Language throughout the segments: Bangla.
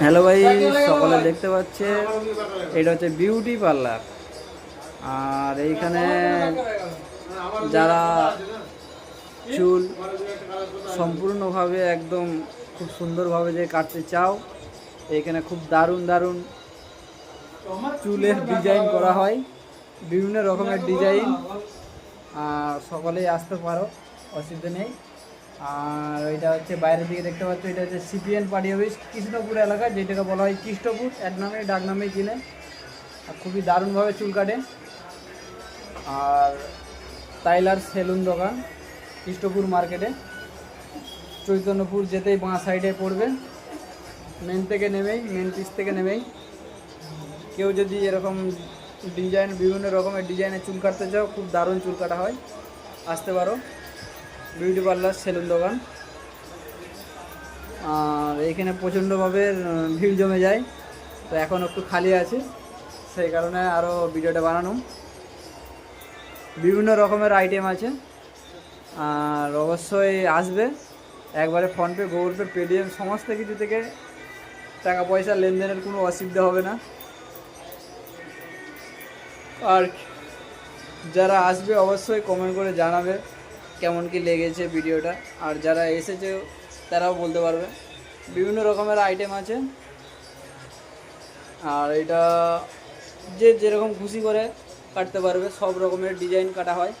হ্যালো ভাই সকলে দেখতে পাচ্ছে। এটা হচ্ছে বিউটি পার্লার আর এইখানে যারা চুল সম্পূর্ণভাবে একদম খুব সুন্দরভাবে যে কাটতে চাও, এখানে খুব দারুণ দারুণ চুলের ডিজাইন করা হয়। বিভিন্ন রকমের ডিজাইন আর সকলেই আসতে পারো, অসুবিধা নেই। আর ওইটা হচ্ছে বাইরের দিকে দেখতে পাচ্ছ, এটা হচ্ছে সিপিএন পার্টি অফিস, কৃষ্ণপুর এলাকা, যেটাকে বলা হয় কৃষ্ণপুর, এক নামে ডাক নামে চিনে। আর খুবই দারুণভাবে চুল কাটে। আর টাইলার সেলুন দোকান, কৃষ্ণপুর মার্কেটে। চৈতন্যপুর যেতেই বাঁ সাইডে পড়বে। মেন থেকে নেমেই মেন পিস থেকে নেমেই। কেউ যদি এরকম ডিজাইন বিভিন্ন রকমের ডিজাইনে চুল কাটতে চাও, খুব দারুণ চুল কাটা হয়। আসতে পারো। বিউটি পার্লার, সেলুন দোকান। আর এখানে প্রচণ্ডভাবে ভিড় জমে যায়। তো এখন একটু খালি আছে। সেই কারণে আরও ভিডিওটা বানানো। বিভিন্ন রকমের আইটেম আছে। আর অবশ্যই আসবে। একবারে ফোনপে গুগল পে পেটিএম সমস্ত কিছু থেকে টাকা পয়সা লেনদেনের কোনো অসুবিধা হবে না। আর যারা আসবে, অবশ্যই কমেন্ট করে জানাবে। কেমন কি লেগেছে ভিডিওটা। আর যারা এসেছে, তারাও বলতে পারবে। বিভিন্ন রকমের আইটেম আছে। আর এটা যে যেরকম খুশি করে কাটতে পারবে, সব রকমের ডিজাইন কাটা হয়।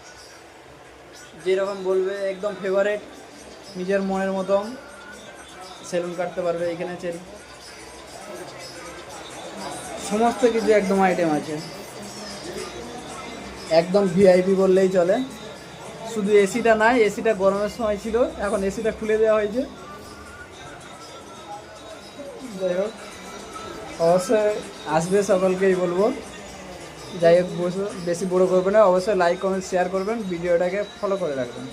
যেরকম বলবে, একদম ফেভারেট নিজের মনের মতন সেলুন কাটতে পারবে এখানে চেন সমস্ত কিছু একদম আইটেম আছে। একদম ভিআইপি বললেই চলে। শুধু এসিটা নাই, এসিটা গরমের সময় ছিল, এখন এসিটা খুলে দেওয়া হয়েছে। যাই হোক, অবশ্যই আসবে সকলকেই বলব। যাই হোক বেশি বড় করবে না, অবশ্যই লাইক কমেন্ট শেয়ার করবেন, ভিডিওটাকে ফলো করে রাখবেন।